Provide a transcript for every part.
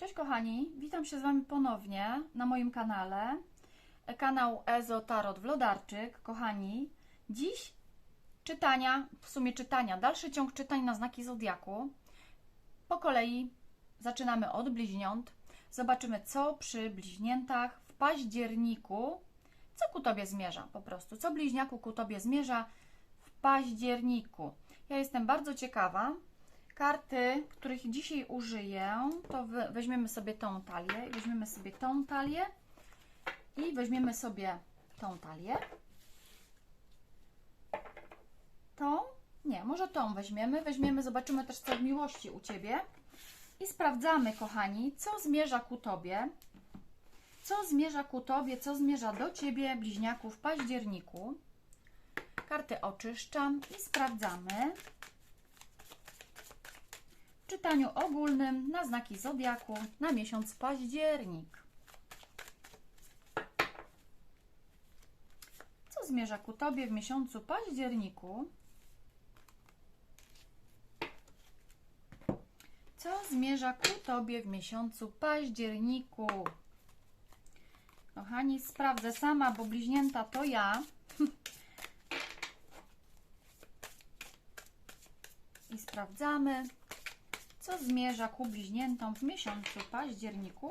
Cześć kochani, witam się z Wami ponownie na moim kanale. Kanał Ezo Tarot Wlodarczyk. Kochani, dziś czytania, w sumie czytania, dalszy ciąg czytań na znaki Zodiaku. Po kolei zaczynamy od bliźniąt. Zobaczymy, co przy bliźniętach w październiku, co ku Tobie zmierza po prostu. Co bliźniaku ku Tobie zmierza w październiku. Ja jestem bardzo ciekawa, karty, których dzisiaj użyję, to weźmiemy sobie tą talię, weźmiemy sobie tą talię i weźmiemy sobie tą talię. Tą? Nie, może tą weźmiemy. Weźmiemy, zobaczymy też co w miłości u Ciebie. I sprawdzamy, kochani, co zmierza ku Tobie. Co zmierza ku Tobie, co zmierza do Ciebie, bliźniaków w październiku. Karty oczyszczam i sprawdzamy czytaniu ogólnym na znaki zodiaku na miesiąc październik. Co zmierza ku Tobie w miesiącu październiku? Co zmierza ku Tobie w miesiącu październiku? Kochani, sprawdzę sama, bo bliźnięta to ja. I sprawdzamy, co zmierza ku bliźniętom w miesiącu październiku.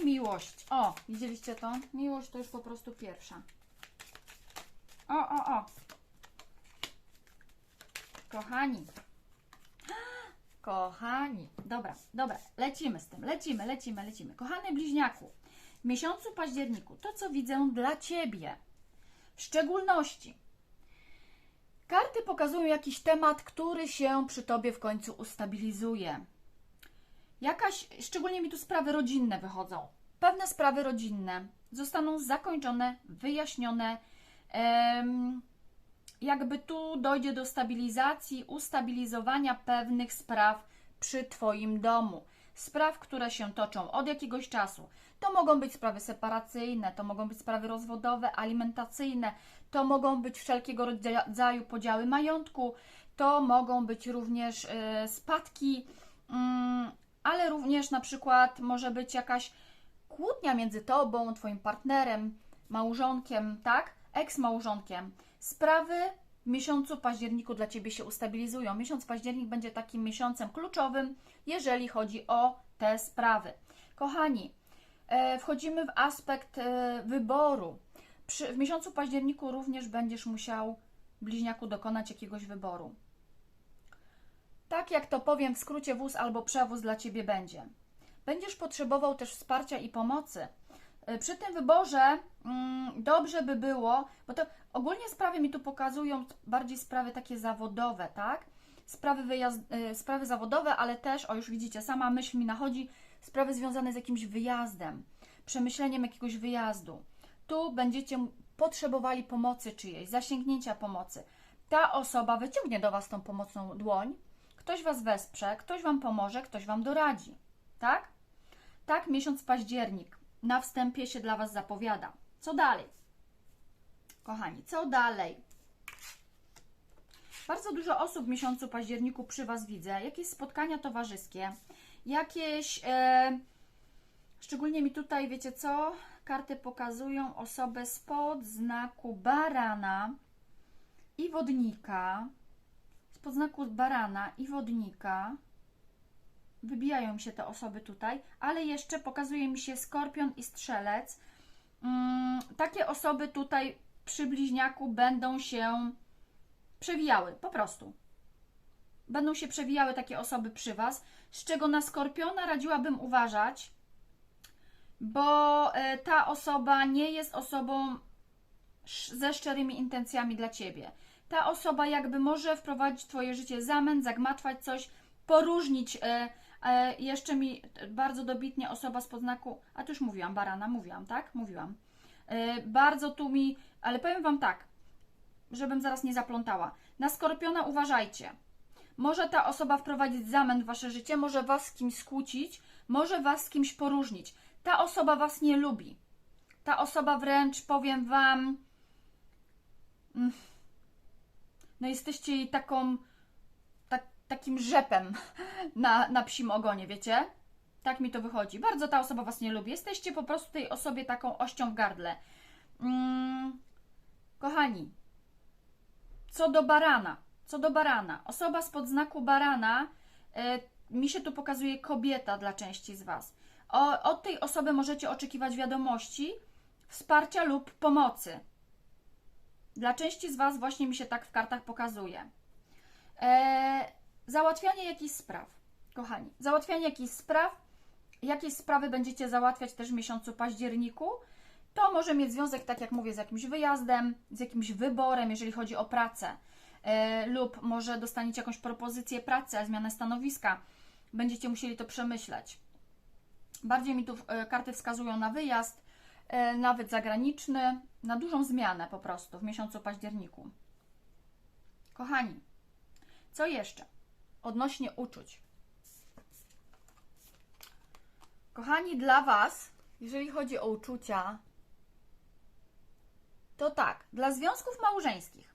I miłość. O, widzieliście to? Miłość to już po prostu pierwsza. O, o, o. Kochani, Kochani, dobra, dobra, lecimy z tym, lecimy, lecimy, lecimy. Kochany bliźniaku, w miesiącu październiku to, co widzę dla Ciebie, w szczególności karty pokazują jakiś temat, który się przy Tobie w końcu ustabilizuje. Jakaś, szczególnie mi tu sprawy rodzinne wychodzą. Pewne sprawy rodzinne zostaną zakończone, wyjaśnione. em, jakby tu dojdzie do stabilizacji, ustabilizowania pewnych spraw przy Twoim domu. Spraw, które się toczą od jakiegoś czasu. To mogą być sprawy separacyjne, to mogą być sprawy rozwodowe, alimentacyjne, to mogą być wszelkiego rodzaju podziały majątku, to mogą być również e, spadki, mm, ale również na przykład może być jakaś kłótnia między Tobą, Twoim partnerem, małżonkiem, tak? Eks-małżonkiem. Sprawy w miesiącu październiku dla Ciebie się ustabilizują. Miesiąc październik będzie takim miesiącem kluczowym, jeżeli chodzi o te sprawy. Kochani, e, wchodzimy w aspekt e, wyboru. W miesiącu październiku również będziesz musiał, bliźniaku, dokonać jakiegoś wyboru. Tak jak to powiem w skrócie, wóz albo przewóz dla Ciebie będzie. Będziesz potrzebował też wsparcia i pomocy. E, Przy tym wyborze mm, dobrze by było, bo to ogólnie sprawy mi tu pokazują bardziej sprawy takie zawodowe, tak? Sprawy, wyjazd, e, sprawy zawodowe, ale też, o już widzicie, sama myśl mi nachodzi, sprawy związane z jakimś wyjazdem, przemyśleniem jakiegoś wyjazdu. Tu będziecie potrzebowali pomocy czyjejś, zasięgnięcia pomocy. Ta osoba wyciągnie do Was tą pomocną dłoń, ktoś Was wesprze, ktoś Wam pomoże, ktoś Wam doradzi, tak? Tak, miesiąc październik na wstępie się dla Was zapowiada. Co dalej? Kochani, co dalej? Bardzo dużo osób w miesiącu październiku przy Was widzę. Jakieś spotkania towarzyskie, jakieś. E, szczególnie mi tutaj, wiecie co? Karty pokazują osobę spod znaku barana i wodnika. Spod znaku barana i wodnika wybijają się te osoby tutaj, ale jeszcze pokazuje mi się skorpion i strzelec. Mm, takie osoby tutaj przy bliźniaku będą się przewijały, po prostu. Będą się przewijały takie osoby przy Was, z czego na skorpiona radziłabym uważać, bo e, ta osoba nie jest osobą ze szczerymi intencjami dla Ciebie. Ta osoba jakby może wprowadzić Twoje życie zamęt, zagmatwać coś, poróżnić. E, jeszcze mi bardzo dobitnie osoba z podznaku, a tu już mówiłam, barana, mówiłam, tak? Mówiłam. E, bardzo tu mi, ale powiem Wam tak, żebym zaraz nie zaplątała. Na skorpiona uważajcie, Może ta osoba wprowadzić zamęt w wasze życie, może was z kimś skłócić, może was z kimś poróżnić. Ta osoba was nie lubi. Ta osoba wręcz, powiem wam, mm, no jesteście jej taką, tak, takim rzepem na, na psim ogonie, wiecie? Tak mi to wychodzi. Bardzo ta osoba was nie lubi. Jesteście po prostu tej osobie taką ością w gardle. Mm, kochani, co do barana, co do barana, osoba spod znaku barana, e, mi się tu pokazuje kobieta dla części z Was. O, od tej osoby możecie oczekiwać wiadomości, wsparcia lub pomocy. Dla części z Was właśnie mi się tak w kartach pokazuje. E, załatwianie jakichś spraw, kochani, załatwianie jakichś spraw, jakieś sprawy będziecie załatwiać też w miesiącu październiku. To może mieć związek, tak jak mówię, z jakimś wyjazdem, z jakimś wyborem, jeżeli chodzi o pracę, e, lub może dostaniecie jakąś propozycję pracy, zmianę stanowiska. Będziecie musieli to przemyśleć. Bardziej mi tu e, karty wskazują na wyjazd, e, nawet zagraniczny, na dużą zmianę po prostu w miesiącu październiku. Kochani, co jeszcze odnośnie uczuć? Kochani, dla Was, jeżeli chodzi o uczucia, to tak, dla związków małżeńskich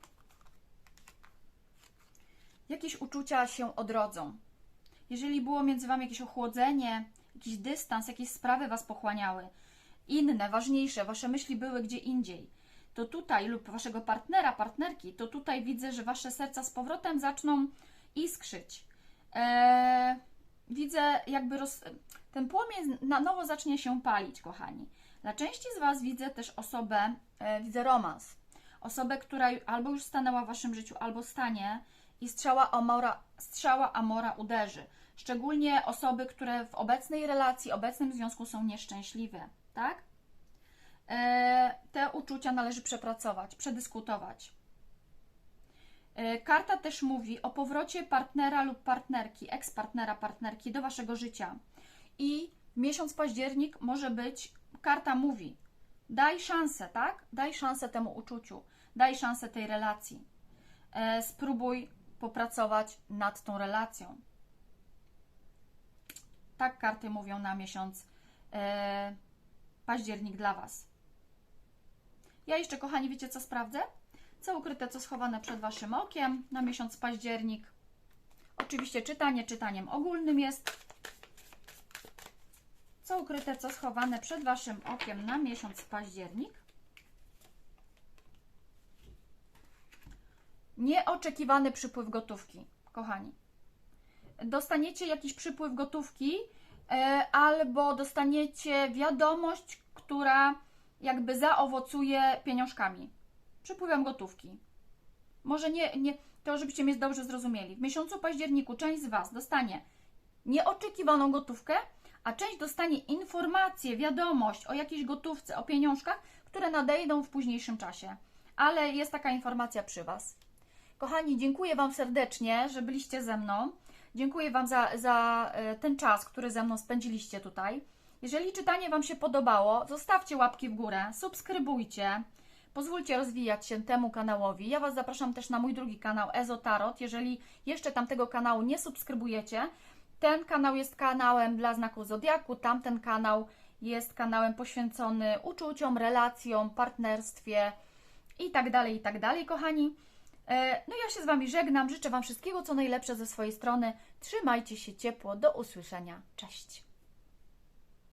jakieś uczucia się odrodzą. Jeżeli było między Wami jakieś ochłodzenie, jakiś dystans, jakieś sprawy Was pochłaniały, inne, ważniejsze, Wasze myśli były gdzie indziej, to tutaj, lub Waszego partnera, partnerki, to tutaj widzę, że Wasze serca z powrotem zaczną iskrzyć. Eee, widzę jakby roz... ten płomień na nowo zacznie się palić, kochani. Dla części z Was widzę też osobę, e, widzę romans. Osobę, która albo już stanęła w Waszym życiu, albo stanie i strzała Amora, strzała Amora uderzy. Szczególnie osoby, które w obecnej relacji, obecnym związku są nieszczęśliwe, tak? E, te uczucia należy przepracować, przedyskutować. E, Karta też mówi o powrocie partnera lub partnerki, eks-partnera, partnerki do waszego życia. I miesiąc październik może być, karta mówi, daj szansę, tak? Daj szansę temu uczuciu, daj szansę tej relacji. E, spróbuj popracować nad tą relacją. Tak karty mówią na miesiąc e, październik dla Was. Ja jeszcze, kochani, wiecie co sprawdzę? Co ukryte, co schowane przed Waszym okiem na miesiąc październik. Oczywiście czytanie czytaniem ogólnym jest. Co ukryte, co schowane przed Waszym okiem na miesiąc październik. Nieoczekiwany przypływ gotówki, kochani. Dostaniecie jakiś przypływ gotówki, e, albo dostaniecie wiadomość, która jakby zaowocuje pieniążkami, przypływem gotówki. Może nie, nie, to żebyście mnie dobrze zrozumieli. W miesiącu październiku część z Was dostanie nieoczekiwaną gotówkę, a część dostanie informację, wiadomość o jakiejś gotówce, o pieniążkach, które nadejdą w późniejszym czasie. Ale jest taka informacja przy Was. Kochani, dziękuję Wam serdecznie, że byliście ze mną. Dziękuję Wam za, za e, ten czas, który ze mną spędziliście tutaj. Jeżeli czytanie Wam się podobało, zostawcie łapki w górę, subskrybujcie, pozwólcie rozwijać się temu kanałowi. Ja Was zapraszam też na mój drugi kanał Ezotarot. Jeżeli jeszcze tamtego kanału nie subskrybujecie, ten kanał jest kanałem dla znaku Zodiaku, tamten kanał jest kanałem poświęcony uczuciom, relacjom, partnerstwie i tak dalej, i tak kochani. E, No ja się z Wami żegnam, życzę Wam wszystkiego co najlepsze ze swojej strony. Trzymajcie się ciepło, do usłyszenia. Cześć!